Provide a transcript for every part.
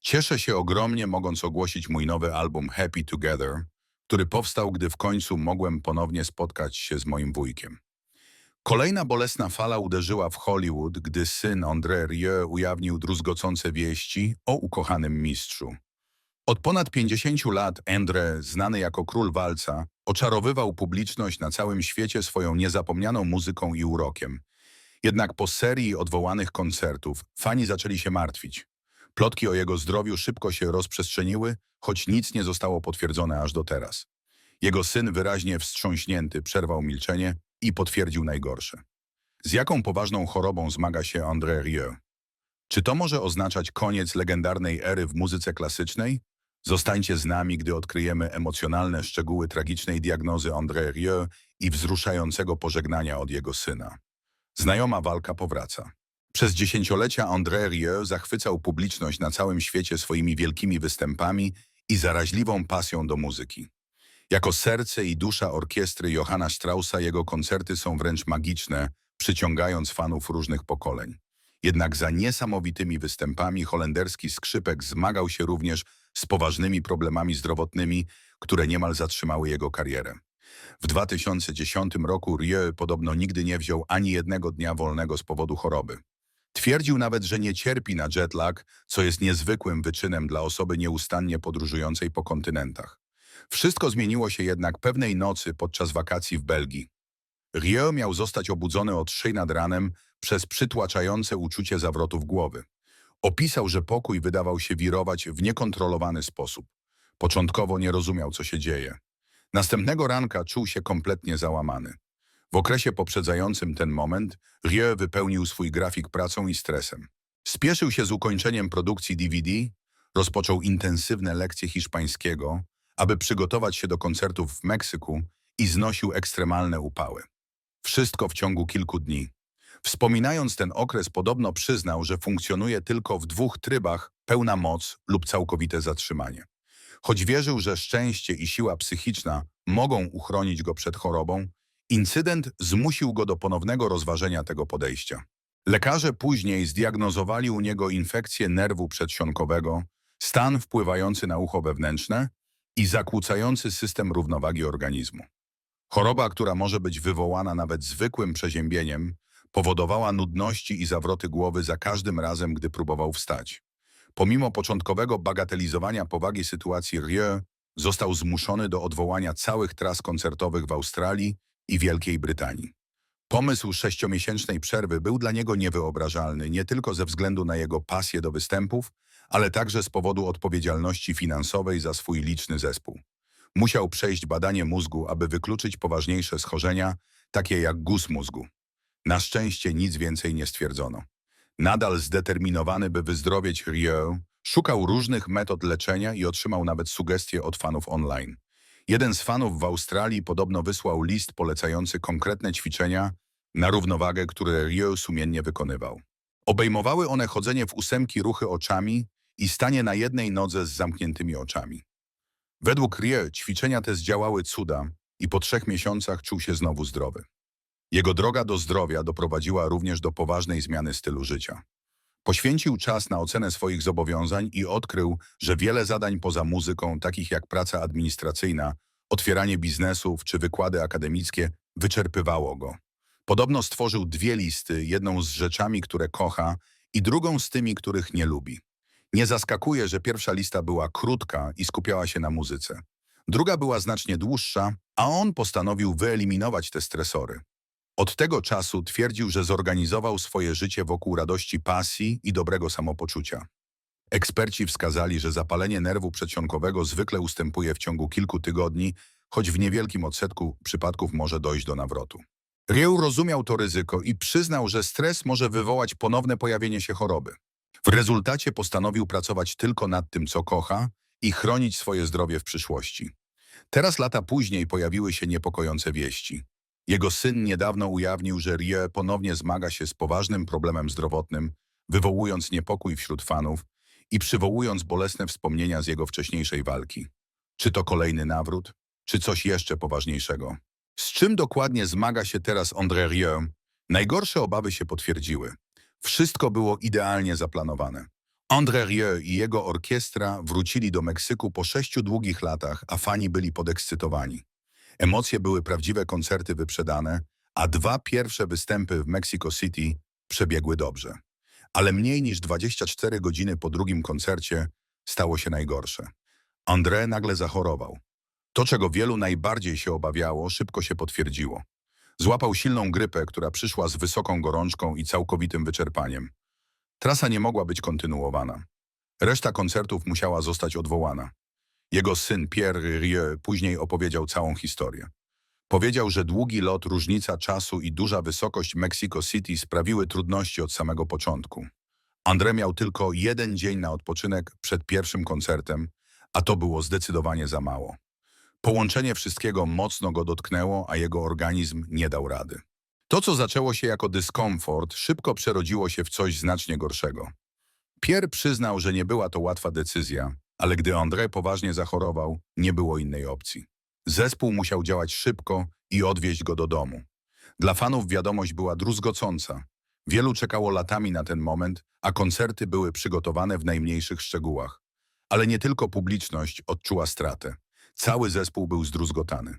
Cieszę się ogromnie, mogąc ogłosić mój nowy album Happy Together, który powstał, gdy w końcu mogłem ponownie spotkać się z moim wujkiem. Kolejna bolesna fala uderzyła w Hollywood, gdy syn André Rieu ujawnił druzgocące wieści o ukochanym mistrzu. Od ponad 50 lat André, znany jako król walca, oczarowywał publiczność na całym świecie swoją niezapomnianą muzyką i urokiem. Jednak po serii odwołanych koncertów fani zaczęli się martwić. Plotki o jego zdrowiu szybko się rozprzestrzeniły, choć nic nie zostało potwierdzone aż do teraz. Jego syn, wyraźnie wstrząśnięty, przerwał milczenie i potwierdził najgorsze. Z jaką poważną chorobą zmaga się André Rieu? Czy to może oznaczać koniec legendarnej ery w muzyce klasycznej? Zostańcie z nami, gdy odkryjemy emocjonalne szczegóły tragicznej diagnozy André Rieu i wzruszającego pożegnania od jego syna. Znajoma walka powraca. Przez dziesięciolecia André Rieu zachwycał publiczność na całym świecie swoimi wielkimi występami i zaraźliwą pasją do muzyki. Jako serce i dusza orkiestry Johanna Straussa jego koncerty są wręcz magiczne, przyciągając fanów różnych pokoleń. Jednak za niesamowitymi występami holenderski skrzypek zmagał się również z poważnymi problemami zdrowotnymi, które niemal zatrzymały jego karierę. W 2010 roku Rieu podobno nigdy nie wziął ani jednego dnia wolnego z powodu choroby. Twierdził nawet, że nie cierpi na jetlag, co jest niezwykłym wyczynem dla osoby nieustannie podróżującej po kontynentach. Wszystko zmieniło się jednak pewnej nocy podczas wakacji w Belgii. Rieu miał zostać obudzony od szyi nad ranem przez przytłaczające uczucie zawrotów głowy. Opisał, że pokój wydawał się wirować w niekontrolowany sposób. Początkowo nie rozumiał, co się dzieje. Następnego ranka czuł się kompletnie załamany. W okresie poprzedzającym ten moment Rieu wypełnił swój grafik pracą i stresem. Spieszył się z ukończeniem produkcji DVD, rozpoczął intensywne lekcje hiszpańskiego, aby przygotować się do koncertów w Meksyku i znosił ekstremalne upały. Wszystko w ciągu kilku dni. Wspominając ten okres podobno przyznał, że funkcjonuje tylko w dwóch trybach pełna moc lub całkowite zatrzymanie. Choć wierzył, że szczęście i siła psychiczna mogą uchronić go przed chorobą, incydent zmusił go do ponownego rozważenia tego podejścia. Lekarze później zdiagnozowali u niego infekcję nerwu przedsionkowego, stan wpływający na ucho wewnętrzne i zakłócający system równowagi organizmu. Choroba, która może być wywołana nawet zwykłym przeziębieniem, powodowała nudności i zawroty głowy za każdym razem, gdy próbował wstać. Pomimo początkowego bagatelizowania powagi sytuacji Rieu, został zmuszony do odwołania całych tras koncertowych w Australii i Wielkiej Brytanii. Pomysł sześciomiesięcznej przerwy był dla niego niewyobrażalny nie tylko ze względu na jego pasję do występów, ale także z powodu odpowiedzialności finansowej za swój liczny zespół. Musiał przejść badanie mózgu, aby wykluczyć poważniejsze schorzenia, takie jak guz mózgu. Na szczęście nic więcej nie stwierdzono. Nadal zdeterminowany, by wyzdrowieć Rieu, szukał różnych metod leczenia i otrzymał nawet sugestie od fanów online. Jeden z fanów w Australii podobno wysłał list polecający konkretne ćwiczenia na równowagę, które Rieu sumiennie wykonywał. Obejmowały one chodzenie w ósemki ruchy oczami i stanie na jednej nodze z zamkniętymi oczami. Według Rieu ćwiczenia te zdziałały cuda i po trzech miesiącach czuł się znowu zdrowy. Jego droga do zdrowia doprowadziła również do poważnej zmiany stylu życia. Poświęcił czas na ocenę swoich zobowiązań i odkrył, że wiele zadań poza muzyką, takich jak praca administracyjna, otwieranie biznesów czy wykłady akademickie, wyczerpywało go. Podobno stworzył dwie listy, jedną z rzeczami, które kocha i drugą z tymi, których nie lubi. Nie zaskakuje, że pierwsza lista była krótka i skupiała się na muzyce. Druga była znacznie dłuższa, a on postanowił wyeliminować te stresory. Od tego czasu twierdził, że zorganizował swoje życie wokół radości pasji i dobrego samopoczucia. Eksperci wskazali, że zapalenie nerwu przedsionkowego zwykle ustępuje w ciągu kilku tygodni, choć w niewielkim odsetku przypadków może dojść do nawrotu. Rieu rozumiał to ryzyko i przyznał, że stres może wywołać ponowne pojawienie się choroby. W rezultacie postanowił pracować tylko nad tym, co kocha i chronić swoje zdrowie w przyszłości. Teraz lata później pojawiły się niepokojące wieści. Jego syn niedawno ujawnił, że Rie ponownie zmaga się z poważnym problemem zdrowotnym, wywołując niepokój wśród fanów i przywołując bolesne wspomnienia z jego wcześniejszej walki. Czy to kolejny nawrót, czy coś jeszcze poważniejszego? Z czym dokładnie zmaga się teraz André Rieu? Najgorsze obawy się potwierdziły. Wszystko było idealnie zaplanowane. André Rieu i jego orkiestra wrócili do Meksyku po sześciu długich latach, a fani byli podekscytowani. Emocje były prawdziwe koncerty wyprzedane, a dwa pierwsze występy w Mexico City przebiegły dobrze. Ale mniej niż 24 godziny po drugim koncercie stało się najgorsze. André nagle zachorował. To, czego wielu najbardziej się obawiało, szybko się potwierdziło. Złapał silną grypę, która przyszła z wysoką gorączką i całkowitym wyczerpaniem. Trasa nie mogła być kontynuowana. Reszta koncertów musiała zostać odwołana. Jego syn Pierre Rieu później opowiedział całą historię. Powiedział, że długi lot, różnica czasu i duża wysokość Mexico City sprawiły trudności od samego początku. André miał tylko jeden dzień na odpoczynek przed pierwszym koncertem, a to było zdecydowanie za mało. Połączenie wszystkiego mocno go dotknęło, a jego organizm nie dał rady. To, co zaczęło się jako dyskomfort, szybko przerodziło się w coś znacznie gorszego. Pierre przyznał, że nie była to łatwa decyzja, ale gdy André poważnie zachorował, nie było innej opcji. Zespół musiał działać szybko i odwieźć go do domu. Dla fanów wiadomość była druzgocąca. Wielu czekało latami na ten moment, a koncerty były przygotowane w najmniejszych szczegółach. Ale nie tylko publiczność odczuła stratę. Cały zespół był zdruzgotany.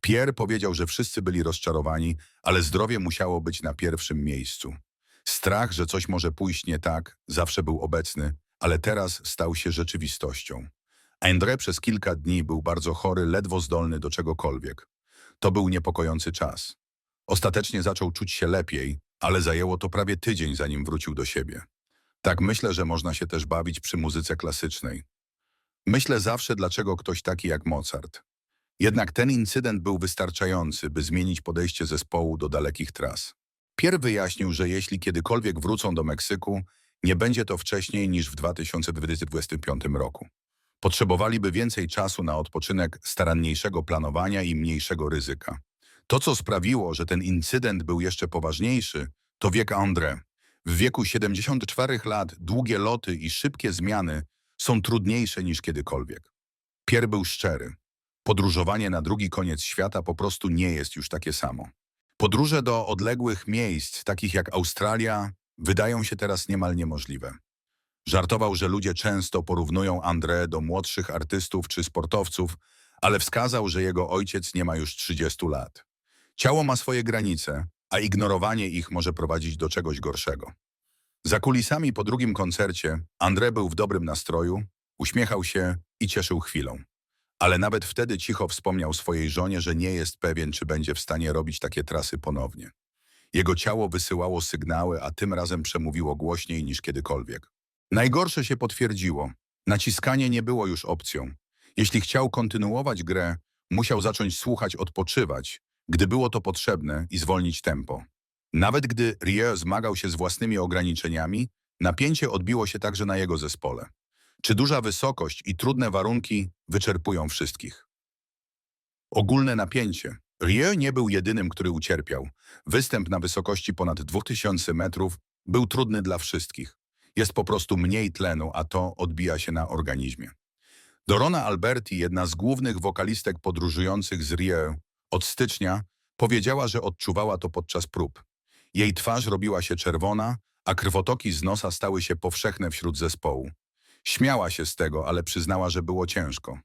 Pierre powiedział, że wszyscy byli rozczarowani, ale zdrowie musiało być na pierwszym miejscu. Strach, że coś może pójść nie tak, zawsze był obecny, ale teraz stał się rzeczywistością. André przez kilka dni był bardzo chory, ledwo zdolny do czegokolwiek. To był niepokojący czas. Ostatecznie zaczął czuć się lepiej, ale zajęło to prawie tydzień, zanim wrócił do siebie. Tak myślę, że można się też bawić przy muzyce klasycznej. Myślę zawsze, dlaczego ktoś taki jak Mozart. Jednak ten incydent był wystarczający, by zmienić podejście zespołu do dalekich tras. Pierre wyjaśnił, że jeśli kiedykolwiek wrócą do Meksyku, nie będzie to wcześniej niż w 2025 roku. Potrzebowaliby więcej czasu na odpoczynek, staranniejszego planowania i mniejszego ryzyka. To, co sprawiło, że ten incydent był jeszcze poważniejszy, to wiek André. W wieku 74 lat długie loty i szybkie zmiany są trudniejsze niż kiedykolwiek. Pierre był szczery. Podróżowanie na drugi koniec świata po prostu nie jest już takie samo. Podróże do odległych miejsc, takich jak Australia, wydają się teraz niemal niemożliwe. Żartował, że ludzie często porównują André do młodszych artystów czy sportowców, ale wskazał, że jego ojciec nie ma już 30 lat. Ciało ma swoje granice, a ignorowanie ich może prowadzić do czegoś gorszego. Za kulisami po drugim koncercie André był w dobrym nastroju, uśmiechał się i cieszył chwilą. Ale nawet wtedy cicho wspomniał swojej żonie, że nie jest pewien, czy będzie w stanie robić takie trasy ponownie. Jego ciało wysyłało sygnały, a tym razem przemówiło głośniej niż kiedykolwiek. Najgorsze się potwierdziło. Naciskanie nie było już opcją. Jeśli chciał kontynuować grę, musiał zacząć słuchać odpoczywać, gdy było to potrzebne i zwolnić tempo. Nawet gdy Rieu zmagał się z własnymi ograniczeniami, napięcie odbiło się także na jego zespole. Czy duża wysokość i trudne warunki wyczerpują wszystkich? Ogólne napięcie. Rieu nie był jedynym, który ucierpiał. Występ na wysokości ponad 2000 metrów był trudny dla wszystkich. Jest po prostu mniej tlenu, a to odbija się na organizmie. Dorona Alberti, jedna z głównych wokalistek podróżujących z Rieu od stycznia, powiedziała, że odczuwała to podczas prób. Jej twarz robiła się czerwona, a krwotoki z nosa stały się powszechne wśród zespołu. Śmiała się z tego, ale przyznała, że było ciężko.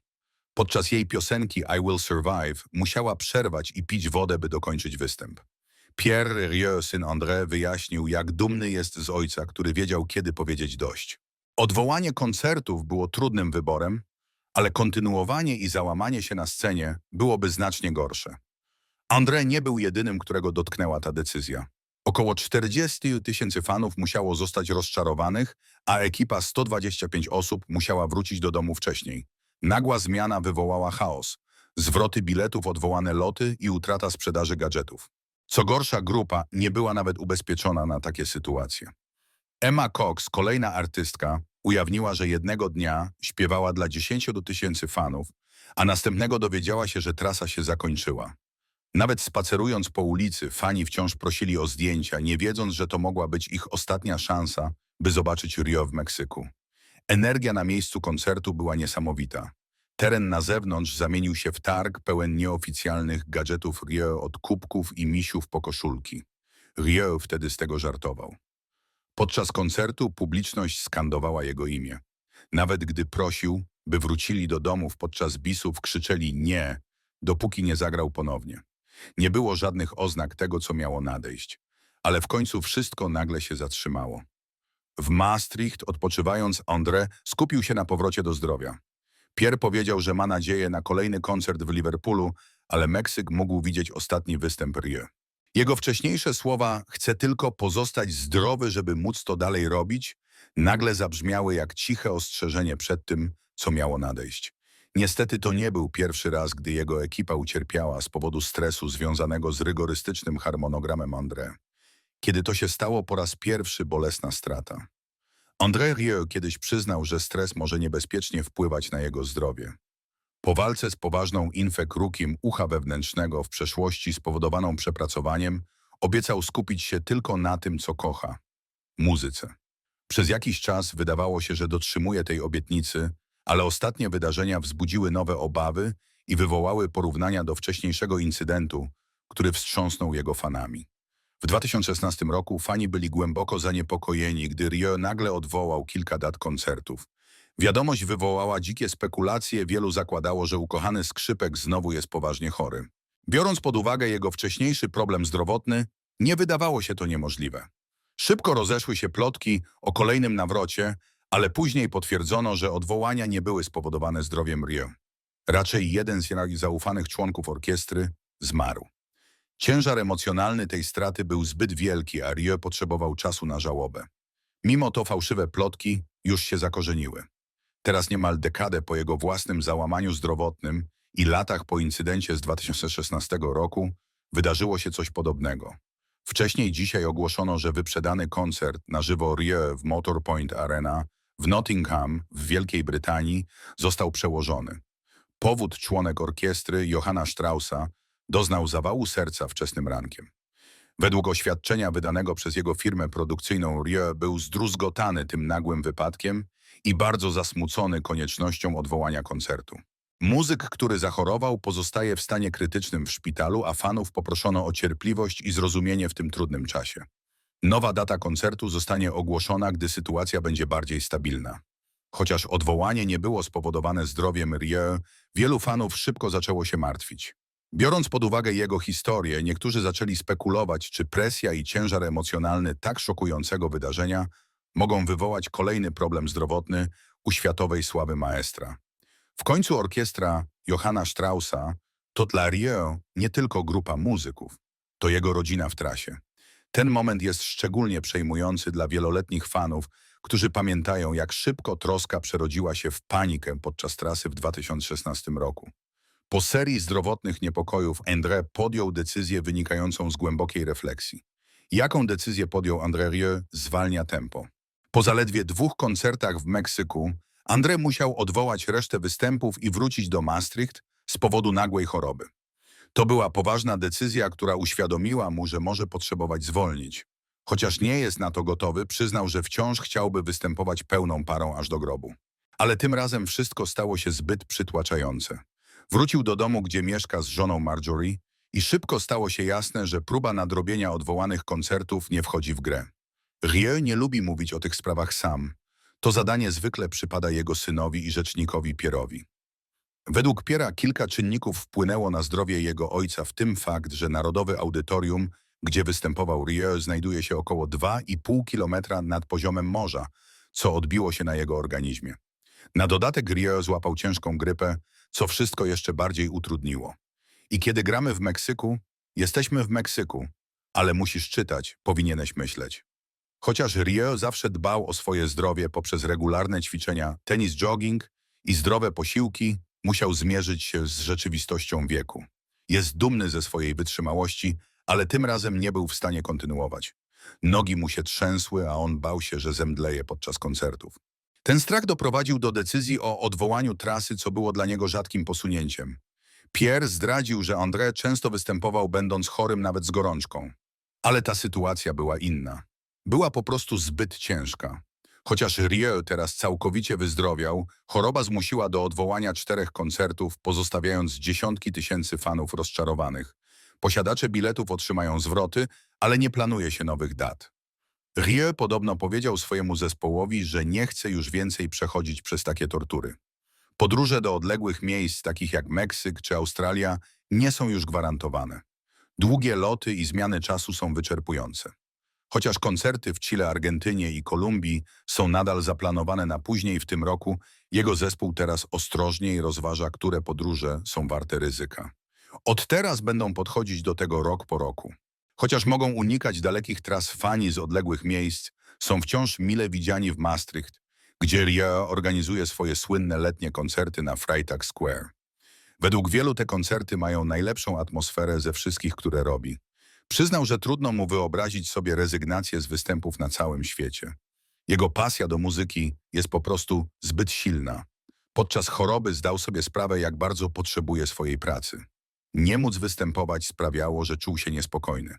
Podczas jej piosenki I Will Survive musiała przerwać i pić wodę, by dokończyć występ. Pierre Rieu, syn André, wyjaśnił, jak dumny jest z ojca, który wiedział, kiedy powiedzieć dość. Odwołanie koncertów było trudnym wyborem, ale kontynuowanie i załamanie się na scenie byłoby znacznie gorsze. André nie był jedynym, którego dotknęła ta decyzja. Około 40 tysięcy fanów musiało zostać rozczarowanych, a ekipa 125 osób musiała wrócić do domu wcześniej. Nagła zmiana wywołała chaos. Zwroty biletów, odwołane loty i utrata sprzedaży gadżetów. Co gorsza, grupa nie była nawet ubezpieczona na takie sytuacje. Emma Cox, kolejna artystka, ujawniła, że jednego dnia śpiewała dla 10 tysięcy fanów, a następnego dowiedziała się, że trasa się zakończyła. Nawet spacerując po ulicy, fani wciąż prosili o zdjęcia, nie wiedząc, że to mogła być ich ostatnia szansa, by zobaczyć Rio w Meksyku. Energia na miejscu koncertu była niesamowita. Teren na zewnątrz zamienił się w targ pełen nieoficjalnych gadżetów Rio od kubków i misiów po koszulki. Rio wtedy z tego żartował. Podczas koncertu publiczność skandowała jego imię. Nawet gdy prosił, by wrócili do domów podczas bisów, krzyczeli nie, dopóki nie zagrał ponownie. Nie było żadnych oznak tego, co miało nadejść. Ale w końcu wszystko nagle się zatrzymało. W Maastricht, odpoczywając, André skupił się na powrocie do zdrowia. Pierre powiedział, że ma nadzieję na kolejny koncert w Liverpoolu, ale Meksyk mógł widzieć ostatni występ Rie. Jego wcześniejsze słowa chcę tylko pozostać zdrowy, żeby móc to dalej robić, nagle zabrzmiały jak ciche ostrzeżenie przed tym, co miało nadejść. Niestety to nie był pierwszy raz, gdy jego ekipa ucierpiała z powodu stresu związanego z rygorystycznym harmonogramem André. Kiedy to się stało po raz pierwszy bolesna strata. André Rieu kiedyś przyznał, że stres może niebezpiecznie wpływać na jego zdrowie. Po walce z poważną infekrukiem ucha wewnętrznego w przeszłości spowodowaną przepracowaniem, obiecał skupić się tylko na tym, co kocha – muzyce. Przez jakiś czas wydawało się, że dotrzymuje tej obietnicy, ale ostatnie wydarzenia wzbudziły nowe obawy i wywołały porównania do wcześniejszego incydentu, który wstrząsnął jego fanami. W 2016 roku fani byli głęboko zaniepokojeni, gdy Rio nagle odwołał kilka dat koncertów. Wiadomość wywołała dzikie spekulacje, wielu zakładało, że ukochany skrzypek znowu jest poważnie chory. Biorąc pod uwagę jego wcześniejszy problem zdrowotny, nie wydawało się to niemożliwe. Szybko rozeszły się plotki o kolejnym nawrocie, ale później potwierdzono, że odwołania nie były spowodowane zdrowiem Rio. Raczej jeden z zaufanych członków orkiestry zmarł. Ciężar emocjonalny tej straty był zbyt wielki, a Rio potrzebował czasu na żałobę. Mimo to fałszywe plotki już się zakorzeniły. Teraz niemal dekadę po jego własnym załamaniu zdrowotnym i latach po incydencie z 2016 roku wydarzyło się coś podobnego. Wcześniej dzisiaj ogłoszono, że wyprzedany koncert na żywo Rio w Motorpoint Arena w Nottingham w Wielkiej Brytanii został przełożony. Powód członek orkiestry Johanna Straussa doznał zawału serca wczesnym rankiem. Według oświadczenia wydanego przez jego firmę produkcyjną Rio był zdruzgotany tym nagłym wypadkiem i bardzo zasmucony koniecznością odwołania koncertu. Muzyk, który zachorował, pozostaje w stanie krytycznym w szpitalu, a fanów poproszono o cierpliwość i zrozumienie w tym trudnym czasie. Nowa data koncertu zostanie ogłoszona, gdy sytuacja będzie bardziej stabilna. Chociaż odwołanie nie było spowodowane zdrowiem Rie, wielu fanów szybko zaczęło się martwić. Biorąc pod uwagę jego historię, niektórzy zaczęli spekulować, czy presja i ciężar emocjonalny tak szokującego wydarzenia mogą wywołać kolejny problem zdrowotny u światowej sławy maestra. W końcu orkiestra Johanna Straussa to dla Rio nie tylko grupa muzyków, to jego rodzina w trasie. Ten moment jest szczególnie przejmujący dla wieloletnich fanów, którzy pamiętają, jak szybko troska przerodziła się w panikę podczas trasy w 2016 roku. Po serii zdrowotnych niepokojów André podjął decyzję wynikającą z głębokiej refleksji. Jaką decyzję podjął André Rieu? Zwalnia tempo. Po zaledwie dwóch koncertach w Meksyku André musiał odwołać resztę występów i wrócić do Maastricht z powodu nagłej choroby. To była poważna decyzja, która uświadomiła mu, że może potrzebować zwolnić. Chociaż nie jest na to gotowy, przyznał, że wciąż chciałby występować pełną parą aż do grobu. Ale tym razem wszystko stało się zbyt przytłaczające. Wrócił do domu, gdzie mieszka z żoną Marjorie i szybko stało się jasne, że próba nadrobienia odwołanych koncertów nie wchodzi w grę. Rieu nie lubi mówić o tych sprawach sam. To zadanie zwykle przypada jego synowi i rzecznikowi Pierowi. Według Piera kilka czynników wpłynęło na zdrowie jego ojca, w tym fakt, że Narodowe Audytorium, gdzie występował Rieu, znajduje się około 2,5 kilometra nad poziomem morza, co odbiło się na jego organizmie. Na dodatek Rieu złapał ciężką grypę, co wszystko jeszcze bardziej utrudniło. I kiedy gramy w Meksyku, jesteśmy w Meksyku, ale musisz czytać, powinieneś myśleć. Chociaż Rio zawsze dbał o swoje zdrowie poprzez regularne ćwiczenia, tenis jogging i zdrowe posiłki, musiał zmierzyć się z rzeczywistością wieku. Jest dumny ze swojej wytrzymałości, ale tym razem nie był w stanie kontynuować. Nogi mu się trzęsły, a on bał się, że zemdleje podczas koncertów. Ten strach doprowadził do decyzji o odwołaniu trasy, co było dla niego rzadkim posunięciem. Pierre zdradził, że André często występował będąc chorym nawet z gorączką. Ale ta sytuacja była inna. Była po prostu zbyt ciężka. Chociaż Rieu teraz całkowicie wyzdrowiał, choroba zmusiła do odwołania czterech koncertów, pozostawiając dziesiątki tysięcy fanów rozczarowanych. Posiadacze biletów otrzymają zwroty, ale nie planuje się nowych dat. Rieu podobno powiedział swojemu zespołowi, że nie chce już więcej przechodzić przez takie tortury. Podróże do odległych miejsc, takich jak Meksyk czy Australia, nie są już gwarantowane. Długie loty i zmiany czasu są wyczerpujące. Chociaż koncerty w Chile, Argentynie i Kolumbii są nadal zaplanowane na później w tym roku, jego zespół teraz ostrożniej rozważa, które podróże są warte ryzyka. Od teraz będą podchodzić do tego rok po roku. Chociaż mogą unikać dalekich tras fani z odległych miejsc, są wciąż mile widziani w Maastricht, gdzie Ria organizuje swoje słynne letnie koncerty na Freitag Square. Według wielu te koncerty mają najlepszą atmosferę ze wszystkich, które robi. Przyznał, że trudno mu wyobrazić sobie rezygnację z występów na całym świecie. Jego pasja do muzyki jest po prostu zbyt silna. Podczas choroby zdał sobie sprawę, jak bardzo potrzebuje swojej pracy. Nie móc występować sprawiało, że czuł się niespokojny.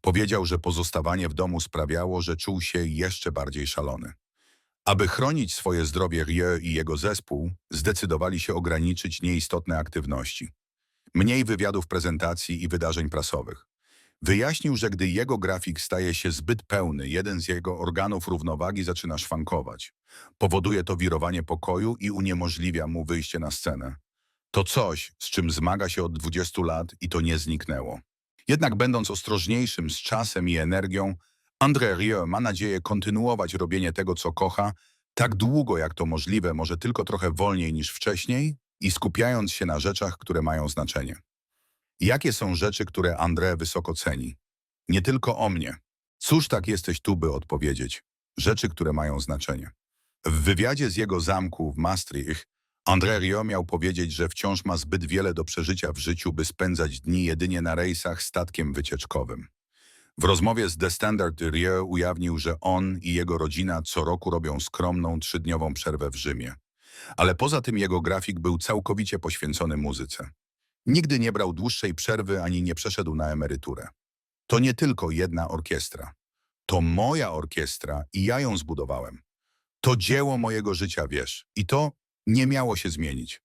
Powiedział, że pozostawanie w domu sprawiało, że czuł się jeszcze bardziej szalony. Aby chronić swoje zdrowie Rieu i jego zespół, zdecydowali się ograniczyć nieistotne aktywności. Mniej wywiadów, prezentacji i wydarzeń prasowych. Wyjaśnił, że gdy jego grafik staje się zbyt pełny, jeden z jego organów równowagi zaczyna szwankować. Powoduje to wirowanie pokoju i uniemożliwia mu wyjście na scenę. To coś, z czym zmaga się od 20 lat i to nie zniknęło. Jednak będąc ostrożniejszym z czasem i energią, André Rieu ma nadzieję kontynuować robienie tego, co kocha, tak długo jak to możliwe, może tylko trochę wolniej niż wcześniej i skupiając się na rzeczach, które mają znaczenie. Jakie są rzeczy, które André wysoko ceni? Nie tylko o mnie. Cóż tak jesteś tu, by odpowiedzieć? Rzeczy, które mają znaczenie. W wywiadzie z jego zamku w Maastricht André Rieu miał powiedzieć, że wciąż ma zbyt wiele do przeżycia w życiu, by spędzać dni jedynie na rejsach statkiem wycieczkowym. W rozmowie z The Standard Rieu ujawnił, że on i jego rodzina co roku robią skromną trzydniową przerwę w Rzymie. Ale poza tym jego grafik był całkowicie poświęcony muzyce. Nigdy nie brał dłuższej przerwy ani nie przeszedł na emeryturę. To nie tylko jedna orkiestra. To moja orkiestra i ja ją zbudowałem. To dzieło mojego życia, wiesz. I to nie miało się zmienić.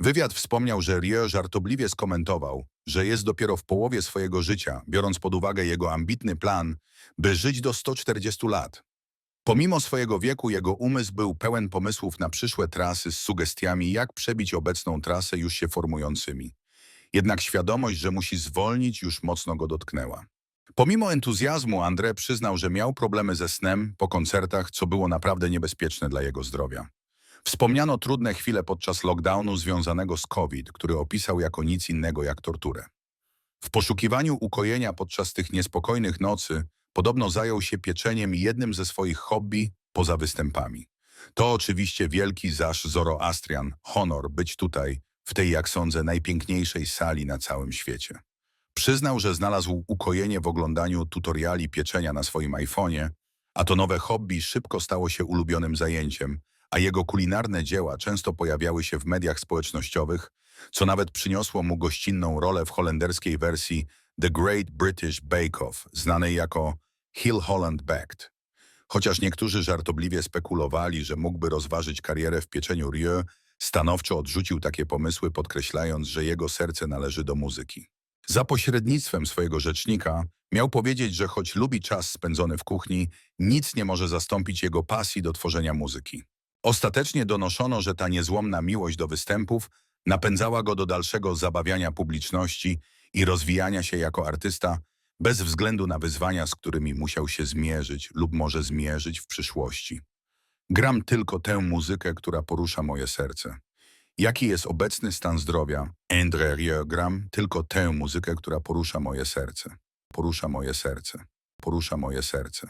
Wywiad wspomniał, że Rieu żartobliwie skomentował, że jest dopiero w połowie swojego życia, biorąc pod uwagę jego ambitny plan, by żyć do 140 lat. Pomimo swojego wieku, jego umysł był pełen pomysłów na przyszłe trasy z sugestiami, jak przebić obecną trasę już się formującymi. Jednak świadomość, że musi zwolnić, już mocno go dotknęła. Pomimo entuzjazmu, André przyznał, że miał problemy ze snem po koncertach, co było naprawdę niebezpieczne dla jego zdrowia. Wspomniano trudne chwile podczas lockdownu związanego z COVID, który opisał jako nic innego jak torturę. W poszukiwaniu ukojenia podczas tych niespokojnych nocy podobno zajął się pieczeniem jednym ze swoich hobby poza występami. To oczywiście wielki zasz Zoroastrian, honor być tutaj, w tej, jak sądzę, najpiękniejszej sali na całym świecie. Przyznał, że znalazł ukojenie w oglądaniu tutoriali pieczenia na swoim iPhone'ie, a to nowe hobby szybko stało się ulubionym zajęciem, a jego kulinarne dzieła często pojawiały się w mediach społecznościowych, co nawet przyniosło mu gościnną rolę w holenderskiej wersji The Great British Bake Off, znanej jako Hill Holland Baked. Chociaż niektórzy żartobliwie spekulowali, że mógłby rozważyć karierę w pieczeniu Rieu, stanowczo odrzucił takie pomysły, podkreślając, że jego serce należy do muzyki. Za pośrednictwem swojego rzecznika miał powiedzieć, że choć lubi czas spędzony w kuchni, nic nie może zastąpić jego pasji do tworzenia muzyki. Ostatecznie donoszono, że ta niezłomna miłość do występów napędzała go do dalszego zabawiania publiczności i rozwijania się jako artysta bez względu na wyzwania, z którymi musiał się zmierzyć lub może zmierzyć w przyszłości. Gram tylko tę muzykę, która porusza moje serce. Jaki jest obecny stan zdrowia? André Rieu, gram tylko tę muzykę, która porusza moje serce. Porusza moje serce. Porusza moje serce.